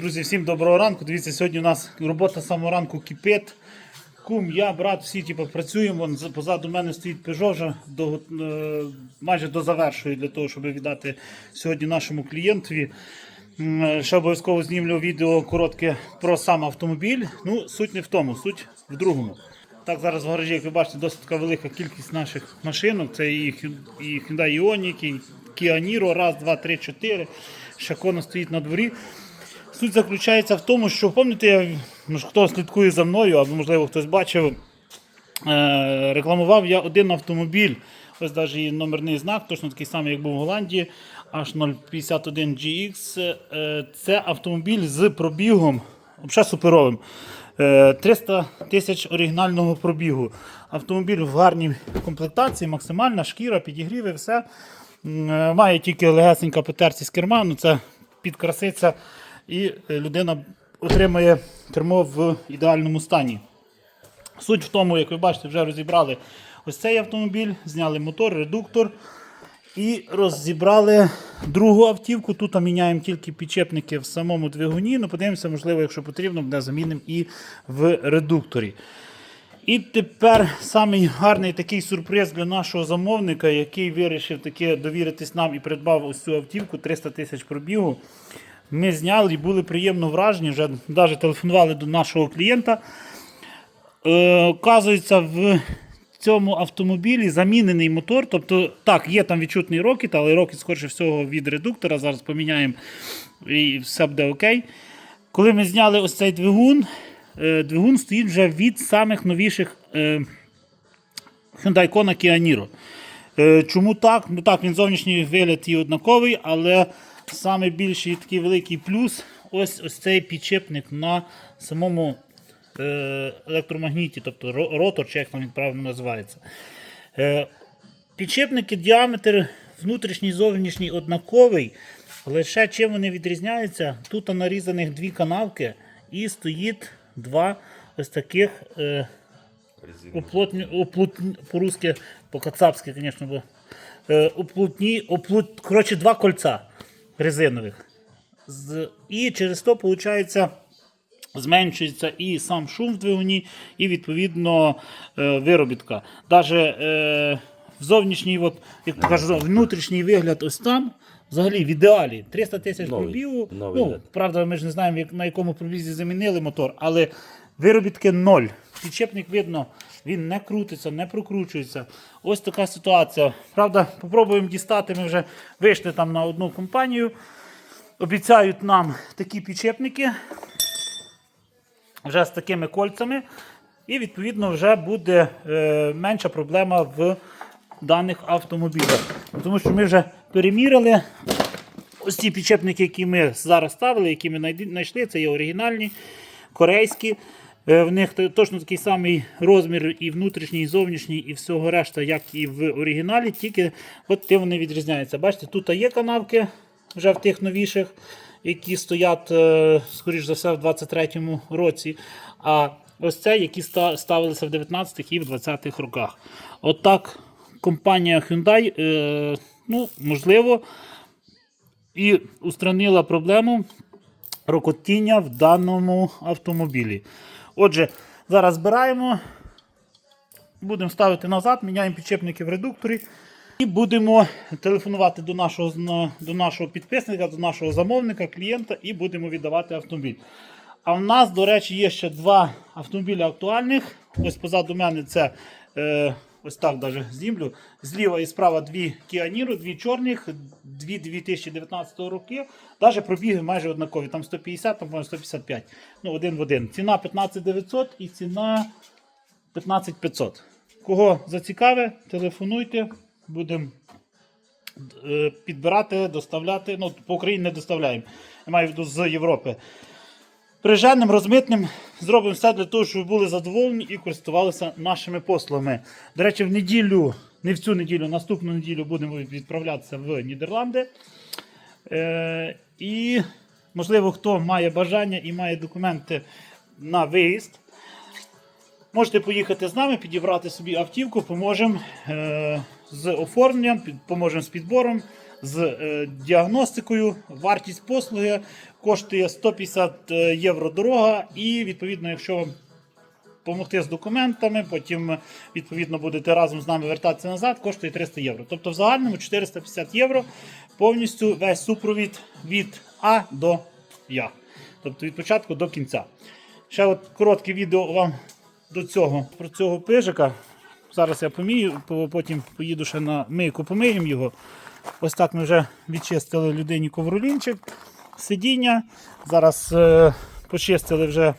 Друзі, всім доброго ранку. Дивіться, сьогодні у нас робота з самого ранку кипить. Кум, я, брат, всі типу, працюємо. Позаду мене стоїть Peugeot до, е, майже до завершую для того, щоб віддати сьогодні нашому клієнтові. Ще обов'язково знімлю відео коротке про сам автомобіль. Ну, суть не в тому, суть в другому. Так, зараз в гаражі, як ви бачите, досить така велика кількість наших машинок. Це і Hyun- і Hyundai Ioniq, і Kia Niro, раз, два, три, чотири. Ще Kona стоїть на дворі. Суть заключається в тому, що пам'ятаєте, хто слідкує за мною, або можливо хтось бачив, е, рекламував я один автомобіль. Ось навіть і номерний знак, точно такий самий, як був в Голландії, H051 GX. Е, Це автомобіль з пробігом, взагалі суперовим. Е, 300 тисяч оригінального пробігу. Автомобіль в гарній комплектації, максимальна шкіра, підігріви, все. Е, Має тільки легесенька потерці з керма, ну це підкраситься, і е, людина отримає кермо в ідеальному стані. Суть в тому, як ви бачите, вже розібрали ось цей автомобіль, зняли мотор, редуктор і розібрали другу автівку. Тут міняємо тільки підчепники в самому двигуні. Ну, подивимося, можливо, якщо потрібно, буде замінимо і в редукторі. І тепер самий гарний такий сюрприз для нашого замовника, який вирішив таки довіритись нам і придбав ось цю автівку 300 тисяч пробігу. Ми зняли і були приємно вражені, вже навіть телефонували до нашого клієнта. Е, оказується, в цьому автомобілі замінений мотор. Тобто, так, є там відчутний рокіт, але рокіт, скоріше всього, від редуктора. Зараз поміняємо і все буде окей. Коли ми зняли ось цей двигун, е, двигун стоїть вже від самих новіших е, Hyundai Kona Kia Niro. Е, Чому так? Ну так, він зовнішній вигляд і однаковий, але найбільший такий великий плюс ось, ось цей підчепник на самому е, електромагніті, тобто ротор, чи як там він правильно називається. Е, Підшипники діаметр внутрішній і зовнішній однаковий. Лише чим вони відрізняються, тут нарізаних дві канавки і стоїть два ось таких е, оплотні, оплотні, по-русски, по-кацапськи, звісно, бо, е, оплотні, оплот, коротше, два кольця резинових. І через то, виходить, зменшується і сам шум в двигуні, і відповідно е, виробітка. Навіть е, в зовнішній, от, як кажу, внутрішній вигляд ось там. Взагалі в ідеалі 300 тисяч пробігу. Ну, правда, ми ж не знаємо, як, на якому пробізі замінили мотор, але виробітки ноль. Підчепник видно, він не крутиться, не прокручується. Ось така ситуація. Правда, попробуємо дістати. Ми вже вийшли там на одну компанію. Обіцяють нам такі підчепники вже з такими кольцями, і відповідно вже буде е, менша проблема в даних автомобілях. Тому що ми вже переміряли ось ці підчепники, які ми зараз ставили, які ми знайшли, це є оригінальні, корейські. Е, В них точно такий самий розмір і внутрішній, і зовнішній, і всього решта, як і в оригіналі, тільки от тим вони відрізняються. Бачите, тут є канавки вже в тих новіших, які стоять, е, скоріш за все, в 23-му році. А ось це, які ставилися в 19-х і в 20-х роках. От компанія Hyundai, е, ну, можливо, і устранила проблему рокотіння в даному автомобілі. Отже, зараз збираємо, будемо ставити назад, міняємо підчепники в редукторі і будемо телефонувати до нашого, до нашого підписника, до нашого замовника, клієнта і будемо віддавати автомобіль. А в нас, до речі, є ще два автомобілі актуальних. Ось позаду мене це е, ось так даже знімлю. Зліва і справа дві Niro, дві чорних, дві 2019 роки. Навіть пробіги майже однакові. Там 150, там 155. Ну, один в один. Ціна 15900 і ціна 15500. Кого зацікаве, телефонуйте, будемо е, підбирати, доставляти. Ну, по Україні не доставляємо. Я маю в виду з Європи. Приженним, розмитним зробимо все для того, щоб ви були задоволені і користувалися нашими послугами. До речі, в неділю, не в цю неділю, наступну неділю будемо відправлятися в Нідерланди. Е, і, можливо, хто має бажання і має документи на виїзд, можете поїхати з нами, підібрати собі автівку, поможемо е, з оформленням, поможемо з підбором. З е, діагностикою. Вартість послуги коштує 150 євро дорога, і відповідно, якщо вам допомогти з документами, потім відповідно будете разом з нами вертатися назад, коштує 300 євро. Тобто в загальному 450 євро повністю весь супровід від А до Я. Тобто від початку до кінця. Ще от коротке відео вам до цього про цього пижика. Зараз я помію, потім поїду ще на мийку, помиємо його. Ось так ми вже відчистили людині ковролінчик, сидіння. Зараз е, почистили вже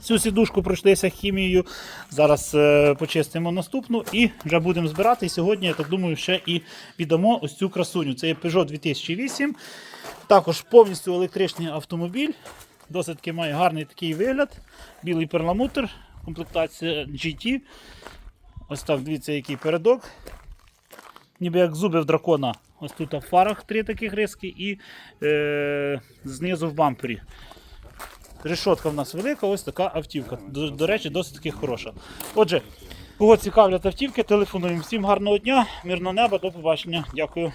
Цю сідушку пройшлися хімією. Зараз е, почистимо наступну і вже будемо збирати. І сьогодні, я так думаю, ще і віддамо ось цю красуню. Це є Peugeot 2008. Також повністю електричний автомобіль. Досить таки має гарний такий вигляд. Білий перламутр, комплектація GT. Ось так, дивіться, який передок. Ніби як зуби в дракона. Ось тут в фарах три таких риски і е, знизу в бампері. Решотка в нас велика, ось така автівка. До, до речі, досить таки хороша. Отже, кого цікавлять автівки, телефонуємо. Всім гарного дня, мирного неба, до побачення. Дякую.